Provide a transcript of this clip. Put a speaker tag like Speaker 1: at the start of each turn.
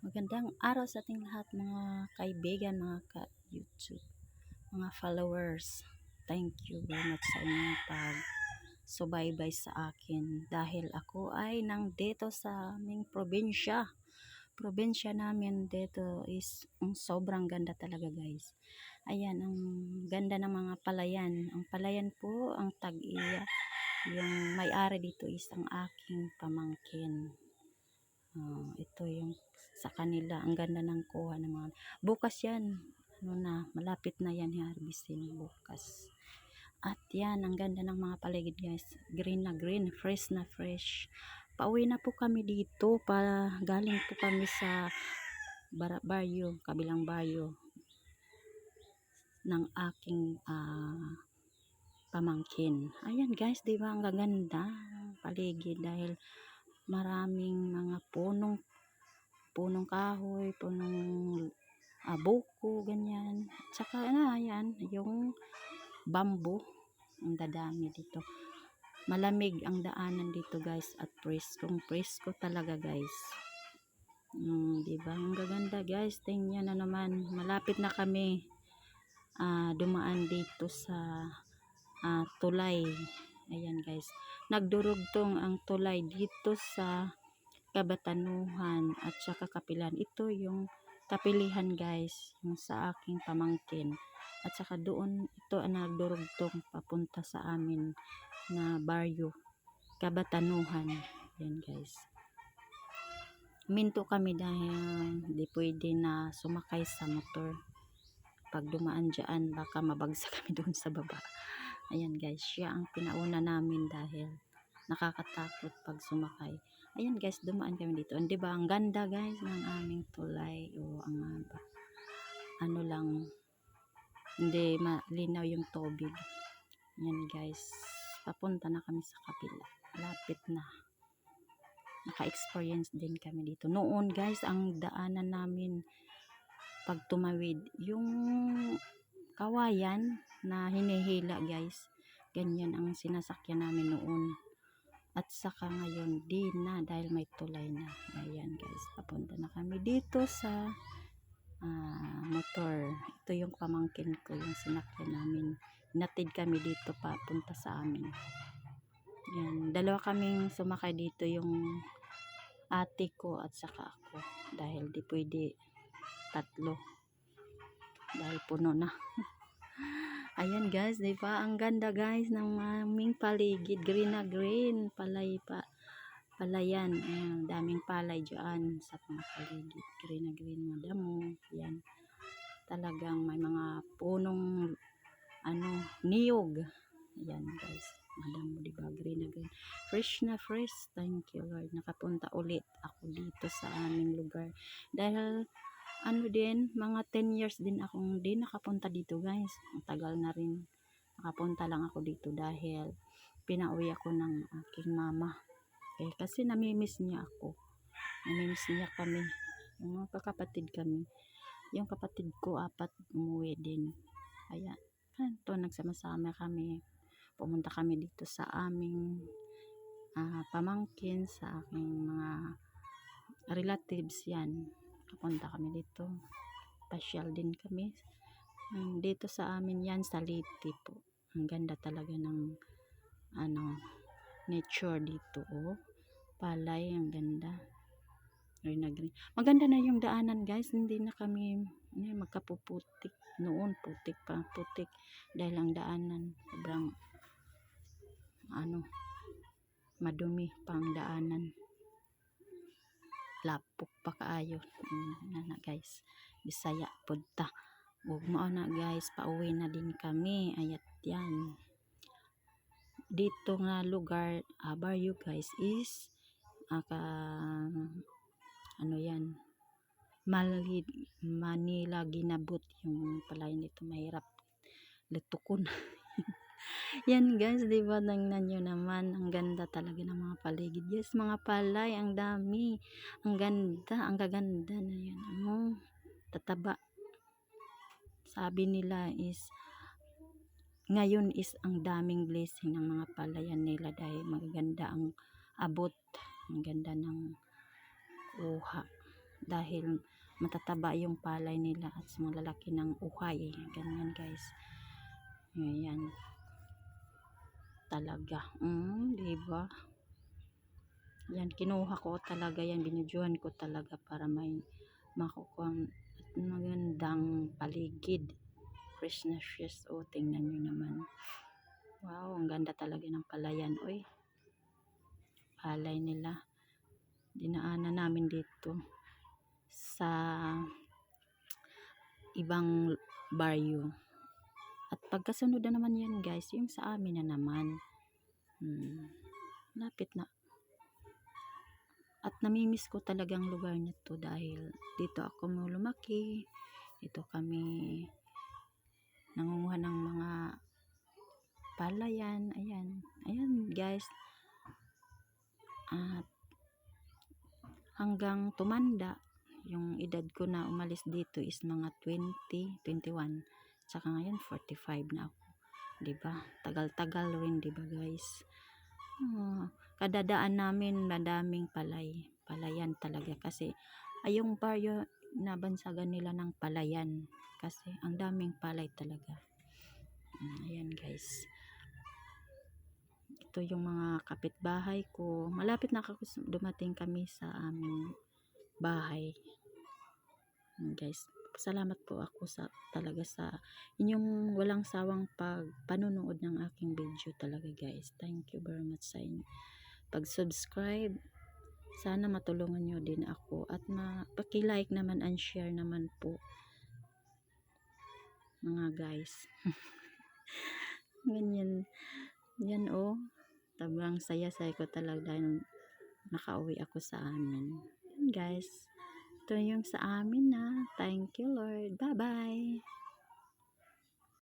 Speaker 1: Magandang araw sa ating lahat mga kaibigan, mga ka-YouTube, mga followers. Thank you very much sa inyong pag subaybay sa akin dahil ako ay nang dito sa aming probinsya. Probinsya namin dito is ang sobrang ganda talaga guys. Ayan, ang ganda ng mga palayan. Ang palayan po, ang tag-iya. Yung may-ari dito is ang aking pamangkin. Oh, ito yung sa kanila. Ang ganda ng kuha ng mga... Bukas yan. Ano na, malapit na yan harvestin bukas. At yan, ang ganda ng mga paligid guys. Green na green, fresh na fresh. Pauwi na po kami dito para galing po kami sa bar baryo, kabilang baryo ng aking uh, pamangkin. Ayan guys, di ba ang gaganda paligid dahil maraming mga punong punong kahoy, punong uh, buko, ganyan. Tsaka na, yan, yung bamboo, ang dadami dito. Malamig ang daanan dito guys at preskong presko talaga guys. Hmm, di ba? Ang gaganda guys. Tingnan na naman. Malapit na kami uh, dumaan dito sa uh, tulay. Ayan guys. Nagdurugtong ang tulay dito sa kabatanuhan at saka kapilan. Ito yung kapilihan guys, yung sa aking pamangkin. At saka doon, ito ang nagdurugtong papunta sa amin na baryo, kabatanuhan. Yan guys. Minto kami dahil hindi pwede na sumakay sa motor. Pag dumaan dyan, baka mabagsak kami doon sa baba. Ayan guys, siya ang pinauna namin dahil nakakatakot pag sumakay. Ayan guys, dumaan kami dito. Hindi ba ang ganda guys ng aming tulay o ang uh, ano lang hindi malinaw yung tubig. Ayan guys, papunta na kami sa kapila. Lapit na. Naka-experience din kami dito. Noon guys, ang daanan namin pag tumawid, yung kawayan na hinihila guys, ganyan ang sinasakyan namin noon at saka ngayon, di na dahil may tulay na. Ayan guys, papunta na kami dito sa uh, motor. Ito yung pamangkin ko, yung sinakyan namin. Natid kami dito papunta sa amin. Yan, dalawa kaming sumakay dito yung ate ko at saka ako. Dahil di pwede tatlo. Dahil puno na. Ayan guys, di ba? Ang ganda guys ng aming paligid. Green na green. Palay pa. Palayan. Ayan, daming palay dyan sa mga paligid. Green na green mga damo. Ayan. Talagang may mga punong ano, niyog. Ayan guys. Madamo, di ba? Green na green. Fresh na fresh. Thank you Lord. Nakapunta ulit ako dito sa aming lugar. Dahil ano din, mga 10 years din akong din nakapunta dito guys. Ang tagal na rin nakapunta lang ako dito dahil pinauwi ako ng aking mama. Eh, kasi namimiss niya ako. Namimiss niya kami. Yung mga kakapatid kami. Yung kapatid ko, apat umuwi din. Ayan. Ito, nagsama-sama kami. Pumunta kami dito sa aming uh, pamangkin, sa aking mga relatives yan Punta kami dito. Pasyal din kami. Dito sa amin yan, sa Liti po. Ang ganda talaga ng ano, nature dito. Oh. Palay, ang ganda. Green na green. Maganda na yung daanan guys. Hindi na kami ano, magkapuputik. Noon, putik pa. Putik. Dahil ang daanan, sobrang ano, madumi pang daanan lapok pa kaayo. Na na guys? Bisaya punta ug mao na guys. Pauwi na din kami. Ayat yan. Dito nga lugar uh, baryo guys is aka ano yan? Malid, Manila ginabot yung palay nito. Mahirap. Lutukon Yan guys, di ba? Tingnan nyo naman. Ang ganda talaga ng mga paligid. Yes, mga palay. Ang dami. Ang ganda. Ang gaganda na yan. Ano? Tataba. Sabi nila is ngayon is ang daming blessing ng mga palayan nila dahil magaganda ang abot. Ang ganda ng kuha. dahil matataba yung palay nila at malalaki ng uhay ganyan guys ayan talaga. Mm, diba yan kinuha ko talaga yan binidyohan ko talaga para may makukuha magandang paligid. Fresh na fresh o tingnan nyo naman. Wow ang ganda talaga ng palayan oy palay nila. Dinaanan namin dito sa ibang baryo. at pagkasunod na naman yan guys yung sa amin na naman. Hmm, lapit na. At namimiss ko talagang lugar na to dahil dito ako lumaki. Dito kami nangunguha ng mga palayan. Ayan. Ayan guys. At hanggang tumanda yung edad ko na umalis dito is mga 20 21 tsaka ngayon 45 na ako 'di ba? Tagal-tagal rin 'di ba guys? Oh, kadadaan namin madaming palay palayan talaga. Kasi ay yung baryo nabansagan nila ng palayan. Kasi ang daming palay talaga. Mm, ayan guys. Ito yung mga kapitbahay ko. Malapit na dumating kami sa aming bahay. Mm, guys salamat po ako sa talaga sa inyong walang sawang pag panonood ng aking video talaga guys. Thank you very much sa inyo. Pag subscribe sana matulungan nyo din ako at mapaki-like naman and share naman po mga guys. Ganyan. Yan oh. Tabang saya-saya ko talaga dahil nakauwi ako sa amin. Yan guys ito yung sa amin na. Thank you lord. Bye bye